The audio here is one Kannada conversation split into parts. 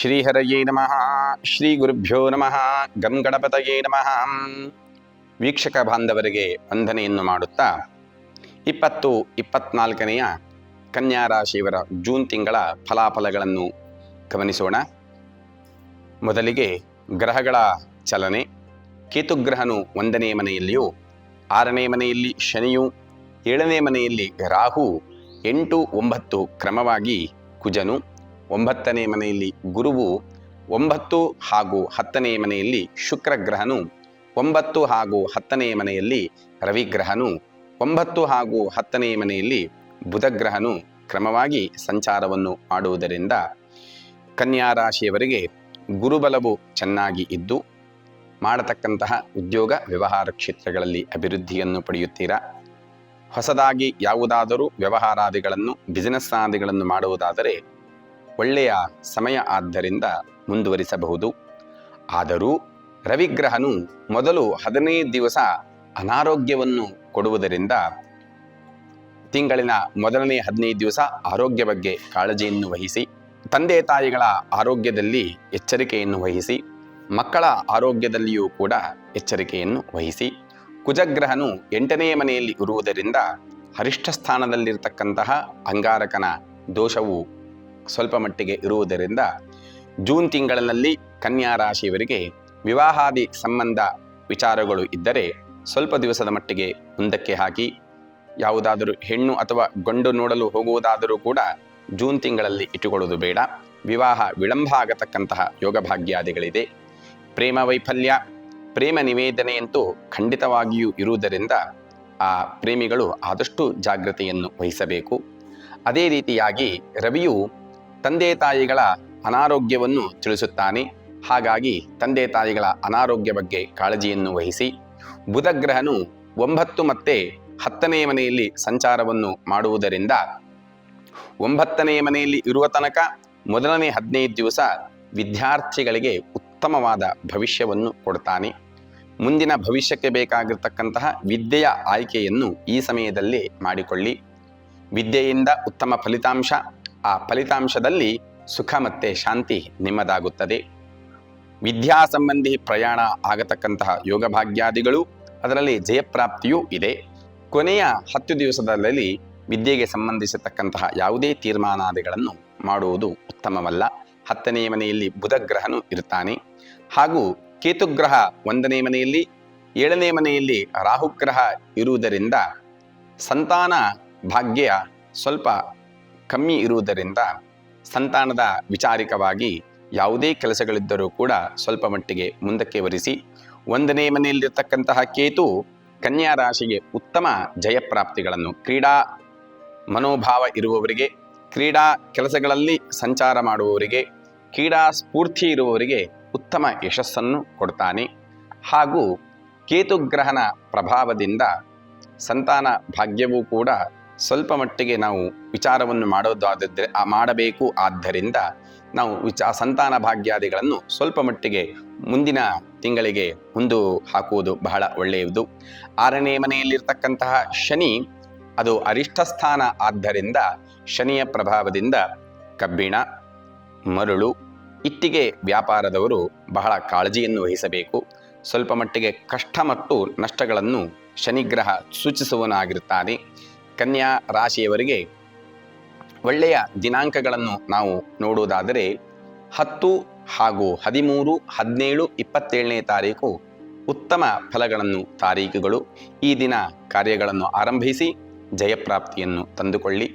ಶ್ರೀಹರಯೇ ನಮಃ ಶ್ರೀ ಗುರುಭ್ಯೋ ನಮಃ ಗಂ ಗಣಪತಯೇ ನಮಃ. ವೀಕ್ಷಕ ಬಾಂಧವರಿಗೆ ವಂದನೆಯನ್ನು ಮಾಡುತ್ತಾ, ಇಪ್ಪತ್ತು, ಇಪ್ಪತ್ನಾಲ್ಕನೆಯ ಕನ್ಯಾ ರಾಶಿಯವರ ಜೂನ್ ತಿಂಗಳ ಫಲಾಫಲಗಳನ್ನು ಗಮನಿಸೋಣ. ಮೊದಲಿಗೆ ಗ್ರಹಗಳ ಚಲನೆ. ಕೇತುಗ್ರಹನು ಒಂದನೇ ಮನೆಯಲ್ಲಿಯೂ, ಆರನೇ ಮನೆಯಲ್ಲಿ ಶನಿಯು, ಏಳನೇ ಮನೆಯಲ್ಲಿ ರಾಹು, ಎಂಟು, ಒಂಬತ್ತು ಕ್ರಮವಾಗಿ ಕುಜನು. ಒಂಬತ್ತನೇ ಮನೆಯಲ್ಲಿ ಗುರುವು, ಒಂಬತ್ತು ಹಾಗೂ ಹತ್ತನೇ ಮನೆಯಲ್ಲಿ ಶುಕ್ರ ಗ್ರಹನು ಒಂಬತ್ತು ಹಾಗೂ ಹತ್ತನೇ ಮನೆಯಲ್ಲಿ ರವಿಗ್ರಹನು, ಒಂಬತ್ತು ಹಾಗೂ ಹತ್ತನೇ ಮನೆಯಲ್ಲಿ ಬುಧಗ್ರಹನು ಕ್ರಮವಾಗಿ ಸಂಚಾರವನ್ನು ಮಾಡುವುದರಿಂದ ಕನ್ಯಾ ರಾಶಿಯವರಿಗೆ ಗುರುಬಲವು ಚೆನ್ನಾಗಿ ಇದ್ದು, ಮಾಡತಕ್ಕಂತಹ ಉದ್ಯೋಗ ವ್ಯವಹಾರ ಕ್ಷೇತ್ರಗಳಲ್ಲಿ ಅಭಿವೃದ್ಧಿಯನ್ನು ಪಡೆಯುತ್ತೀರಾ? ಹೊಸದಾಗಿ ಯಾವುದಾದರೂ ವ್ಯವಹಾರಾದಿಗಳನ್ನು ಬಿಸಿನೆಸ್ ಆದಿಗಳನ್ನು ಮಾಡುವುದಾದರೆ ಒಳ್ಳೆಯ ಸಮಯ ಆದ್ದರಿಂದ ಮುಂದುವರಿಸಬಹುದು. ಆದರೂ ರವಿಗ್ರಹನು ಮೊದಲು ಹದಿನೈದು ದಿವಸ ಅನಾರೋಗ್ಯವನ್ನು ಕೊಡುವುದರಿಂದ ತಿಂಗಳಿನ ಮೊದಲನೇ ಹದಿನೈದು ದಿವಸ ಆರೋಗ್ಯ ಬಗ್ಗೆ ಕಾಳಜಿಯನ್ನು ವಹಿಸಿ, ತಂದೆ ತಾಯಿಗಳ ಆರೋಗ್ಯದಲ್ಲಿ ಎಚ್ಚರಿಕೆಯನ್ನು ವಹಿಸಿ, ಮಕ್ಕಳ ಆರೋಗ್ಯದಲ್ಲಿಯೂ ಕೂಡ ಎಚ್ಚರಿಕೆಯನ್ನು ವಹಿಸಿ, ಕುಜಗ್ರಹನು ಎಂಟನೇ ಮನೆಯಲ್ಲಿ ಇರುವುದರಿಂದ ಹರಿಷ್ಠ ಸ್ಥಾನದಲ್ಲಿರತಕ್ಕಂತಹ ಅಂಗಾರಕನ ದೋಷವು ಸ್ವಲ್ಪ ಮಟ್ಟಿಗೆ ಇರುವುದರಿಂದ ಜೂನ್ ತಿಂಗಳಿನಲ್ಲಿ ಕನ್ಯಾ ರಾಶಿಯವರಿಗೆ ವಿವಾಹಾದಿ ಸಂಬಂಧ ವಿಚಾರಗಳು ಇದ್ದರೆ ಸ್ವಲ್ಪ ದಿವಸದ ಮಟ್ಟಿಗೆ ಮುಂದಕ್ಕೆ ಹಾಕಿ, ಯಾವುದಾದರೂ ಹೆಣ್ಣು ಅಥವಾ ಗಂಡು ನೋಡಲು ಹೋಗುವುದಾದರೂ ಕೂಡ ಜೂನ್ ತಿಂಗಳಲ್ಲಿ ಇಟ್ಟುಕೊಳ್ಳುವುದು ಬೇಡ. ವಿವಾಹ ವಿಳಂಬ ಆಗತಕ್ಕಂತಹ ಯೋಗಭಾಗ್ಯಾದಿಗಳಿದೆ ಪ್ರೇಮ ವೈಫಲ್ಯ, ಪ್ರೇಮ ನಿವೇದನೆಯಂತೂ ಖಂಡಿತವಾಗಿಯೂ ಇರುವುದರಿಂದ ಆ ಪ್ರೇಮಿಗಳು ಆದಷ್ಟು ಜಾಗ್ರತೆಯನ್ನು ವಹಿಸಬೇಕು. ಅದೇ ರೀತಿಯಾಗಿ ರವಿಯು ತಂದೆ ತಾಯಿಗಳ ಅನಾರೋಗ್ಯವನ್ನು ತಿಳಿಸುತ್ತಾನೆ. ಹಾಗಾಗಿ ತಂದೆ ತಾಯಿಗಳ ಅನಾರೋಗ್ಯ ಬಗ್ಗೆ ಕಾಳಜಿಯನ್ನು ವಹಿಸಿ, ಬುಧಗ್ರಹನು ಒಂಬತ್ತು ಮತ್ತೆ ಹತ್ತನೇ ಮನೆಯಲ್ಲಿ ಸಂಚಾರವನ್ನು ಮಾಡುವುದರಿಂದ, ಒಂಬತ್ತನೇ ಮನೆಯಲ್ಲಿ ಇರುವ ತನಕ ಮೊದಲನೇ ಹದಿನೈದು ದಿವಸ ವಿದ್ಯಾರ್ಥಿಗಳಿಗೆ ಉತ್ತಮವಾದ ಭವಿಷ್ಯವನ್ನು ಕೊಡ್ತಾನೆ. ಮುಂದಿನ ಭವಿಷ್ಯಕ್ಕೆ ಬೇಕಾಗಿರ್ತಕ್ಕಂತಹ ವಿದ್ಯೆಯ ಆಯ್ಕೆಯನ್ನು ಈ ಸಮಯದಲ್ಲಿ ಮಾಡಿಕೊಳ್ಳಿ. ವಿದ್ಯೆಯಿಂದ ಉತ್ತಮ ಫಲಿತಾಂಶ ಆ ಫಲಿತಾಂಶದಲ್ಲಿ ಸುಖ ಮತ್ತು ಶಾಂತಿ ನಿಮ್ಮದಾಗುತ್ತದೆ. ವಿದ್ಯಾ ಸಂಬಂಧಿ ಪ್ರಯಾಣ ಆಗತಕ್ಕಂತಹ ಯೋಗ ಭಾಗ್ಯಾದಿಗಳು, ಅದರಲ್ಲಿ ಜಯಪ್ರಾಪ್ತಿಯೂ ಇದೆ. ಕೊನೆಯ ಹತ್ತು ದಿವಸದಲ್ಲಿ ವಿದ್ಯೆಗೆ ಸಂಬಂಧಿಸತಕ್ಕಂತಹ ಯಾವುದೇ ತೀರ್ಮಾನಾದಿಗಳನ್ನು ಮಾಡುವುದು ಉತ್ತಮವಲ್ಲ. ಹತ್ತನೇ ಮನೆಯಲ್ಲಿ ಬುಧಗ್ರಹನು ಇರುತ್ತಾನೆ. ಹಾಗೂ ಕೇತುಗ್ರಹ ಒಂದನೇ ಮನೆಯಲ್ಲಿ, ಏಳನೇ ಮನೆಯಲ್ಲಿ ರಾಹುಗ್ರಹ ಇರುವುದರಿಂದ ಸಂತಾನ ಭಾಗ್ಯ ಸ್ವಲ್ಪ ಕಮ್ಮಿ ಇರುವುದರಿಂದ ಸಂತಾನದ ವಿಚಾರಿಕವಾಗಿ ಯಾವುದೇ ಕೆಲಸಗಳಿದ್ದರೂ ಕೂಡ ಸ್ವಲ್ಪ ಮಟ್ಟಿಗೆ ಮುಂದಕ್ಕೆ ವರಿಸಿ, ಒಂದನೇ ಮನೆಯಲ್ಲಿರ್ತಕ್ಕಂತಹ ಕೇತು ಕನ್ಯಾ ರಾಶಿಗೆ ಉತ್ತಮ ಜಯಪ್ರಾಪ್ತಿಗಳನ್ನು, ಕ್ರೀಡಾ ಮನೋಭಾವ ಇರುವವರಿಗೆ, ಕ್ರೀಡಾ ಕೆಲಸಗಳಲ್ಲಿ ಸಂಚಾರ ಮಾಡುವವರಿಗೆ, ಕ್ರೀಡಾ ಸ್ಫೂರ್ತಿ ಇರುವವರಿಗೆ ಉತ್ತಮ ಯಶಸ್ಸನ್ನು ಕೊಡ್ತಾನೆ. ಹಾಗೂ ಕೇತುಗ್ರಹನ ಪ್ರಭಾವದಿಂದ ಸಂತಾನ ಭಾಗ್ಯವೂ ಕೂಡ ಸ್ವಲ್ಪ ಮಟ್ಟಿಗೆ ನಾವು ವಿಚಾರವನ್ನು ಮಾಡೋದಾದರೆ ಮಾಡಬೇಕು. ಆದ್ದರಿಂದ ನಾವು ವಿಚ, ಸಂತಾನ ಭಾಗ್ಯಾದಿಗಳನ್ನು ಸ್ವಲ್ಪ ಮಟ್ಟಿಗೆ ಮುಂದಿನ ತಿಂಗಳಿಗೆ ಮುಂದು ಹಾಕುವುದು ಬಹಳ ಒಳ್ಳೆಯದು. ಆರನೇ ಮನೆಯಲ್ಲಿರ್ತಕ್ಕಂತಹ ಶನಿ, ಅದು ಅರಿಷ್ಟ ಸ್ಥಾನ ಆದ್ದರಿಂದ ಶನಿಯ ಪ್ರಭಾವದಿಂದ ಕಬ್ಬಿಣ, ಮರಳು, ಇಟ್ಟಿಗೆ ವ್ಯಾಪಾರದವರು ಬಹಳ ಕಾಳಜಿಯನ್ನು ವಹಿಸಬೇಕು. ಸ್ವಲ್ಪ ಮಟ್ಟಿಗೆ ಕಷ್ಟ ಮತ್ತು ನಷ್ಟಗಳನ್ನು ಶನಿಗ್ರಹ ಸೂಚಿಸುವನಾಗಿರುತ್ತಾನೆ ಕನ್ಯಾ ರಾಶಿಯವರಿಗೆ ಒಳ್ಳೆಯ ದಿನಾಂಕಗಳನ್ನು ನಾವು ನೋಡುವುದಾದರೆ ಹತ್ತು ಹಾಗೂ ಹದಿಮೂರು, ಹದಿನೇಳು, ಇಪ್ಪತ್ತೇಳನೇ ತಾರೀಕು ಉತ್ತಮ ಫಲಗಳನ್ನು, ತಾರೀಕುಗಳು. ಈ ದಿನ ಕಾರ್ಯಗಳನ್ನು ಆರಂಭಿಸಿ ಜಯಪ್ರಾಪ್ತಿಯನ್ನು ತಂದುಕೊಳ್ಳಿ.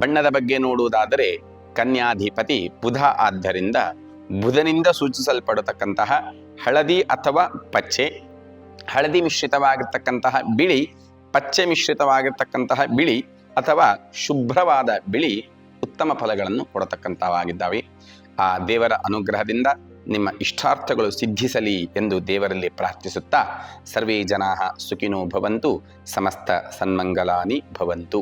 ಬಣ್ಣದ ಬಗ್ಗೆ ನೋಡುವುದಾದರೆ ಕನ್ಯಾಧಿಪತಿ ಬುಧ ಆದ್ದರಿಂದ ಬುಧನಿಂದ ಸೂಚಿಸಲ್ಪಡತಕ್ಕಂತಹ ಹಳದಿ ಅಥವಾ ಪಚ್ಚೆ, ಹಳದಿ ಮಿಶ್ರಿತವಾಗಿರ್ತಕ್ಕಂತಹ ಬಿಳಿ ಪಚ್ಚೆ ಮಿಶ್ರಿತವಾಗಿರ್ತಕ್ಕಂತಹ ಬಿಳಿ ಅಥವಾ ಶುಭ್ರವಾದ ಬಿಳಿ ಉತ್ತಮ ಫಲಗಳನ್ನು ಕೊಡತಕ್ಕಂಥವಾಗಿದ್ದಾವೆ ಆ ದೇವರ ಅನುಗ್ರಹದಿಂದ ನಿಮ್ಮ ಇಷ್ಟಾರ್ಥಗಳು ಸಿದ್ಧಿಸಲಿ ಎಂದು ದೇವರಲ್ಲಿ ಪ್ರಾರ್ಥಿಸುತ್ತಾ ಸರ್ವೇ ಜನಾ ಸುಖಿನೋ ಭವಂತು ಸಮಸ್ತ ಸನ್ಮಂಗಲಾನಿ ಭವಂತು.